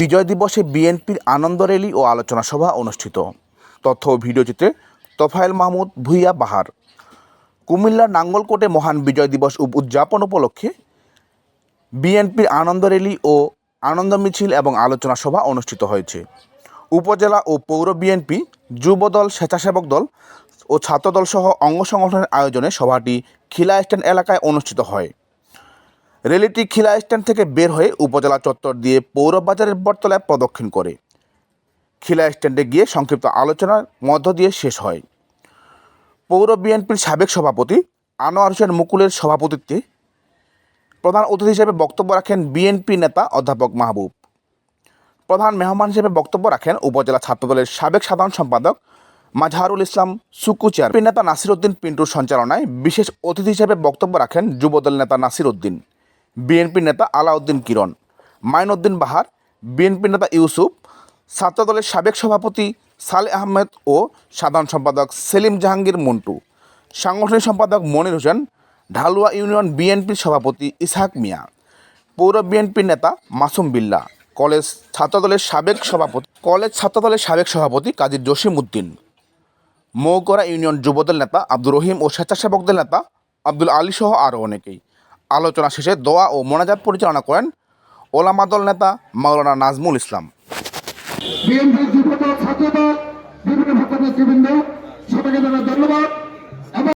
বিজয় দিবসে বিএনপির আনন্দ র্যালি ও আলোচনা সভা অনুষ্ঠিত। তথ্য ও ভিডিওচিত্রে তোফায়েল মাহমুদ, ভুইয়া বাহার। কুমিল্লার নাঙ্গলকোটে মহান বিজয় দিবস উদযাপন উপলক্ষে বিএনপির আনন্দ র্যালি ও আনন্দ মিছিল এবং আলোচনা সভা অনুষ্ঠিত হয়েছে। উপজেলা ও পৌর বিএনপি, যুবদল, স্বেচ্ছাসেবক দল ও ছাত্রদল সহ অঙ্গ সংগঠনের আয়োজনে সভাটি খিলা স্ট্যান্ড এলাকায় অনুষ্ঠিত হয়। র্যালিটি খিলা স্ট্যান্ড থেকে বের হয়ে উপজেলা চত্বর দিয়ে পৌর বাজারের বটতলায় প্রদক্ষিণ করে। খিলা স্ট্যান্ডে গিয়ে সংক্ষিপ্ত আলোচনার মধ্য দিয়ে শেষ হয়। পৌর বিএনপির সাবেক সভাপতি আনোয়ার হোসেন মুকুলের সভাপতিত্বে প্রধান অতিথি হিসেবে বক্তব্য রাখেন বিএনপি নেতা অধ্যাপক মাহবুব। প্রধান মেহমান হিসেবে বক্তব্য রাখেন উপজেলা ছাত্রদলের সাবেক সাধারণ সম্পাদক মাজহারুল ইসলাম সুকুচার নেতা নাসির উদ্দিন পিন্টুর সঞ্চালনায় বিশেষ অতিথি হিসেবে বক্তব্য রাখেন যুবদল নেতা নাসির উদ্দিন বিএনপি নেতা আলাউদ্দিন কিরণ, মাইনুদ্দিন বাহার, বিএনপি নেতা ইউসুফ, ছাত্রদলের সাবেক সভাপতি সালে আহমেদ ও সাধারণ সম্পাদক সেলিম জাহাঙ্গীর মন্টু, সাংগঠনিক সম্পাদক মনির হোসেন, ঢালুয়া ইউনিয়ন বিএনপির সভাপতি ইসহাক মিয়া, পৌর বিএনপির নেতা মাসুম বিল্লা, কলেজ ছাত্রদলের সাবেক সভাপতি, কলেজ ছাত্রদলের সাবেক সভাপতি কাজী জসিম উদ্দিন, মৌকরা ইউনিয়ন যুবদল নেতা আব্দুর রহিম ও স্বেচ্ছাসেবক দল নেতা আব্দুল আলী সহ আরও অনেকেই। আলোচনা শেষে দোয়া ও মোনাজাত পরিচালনা করেন ওলামাদল নেতা মাওলানা নাজমুল ইসলাম। ছাত্রদল, বিভিন্ন সবাইকে ধন্যবাদ।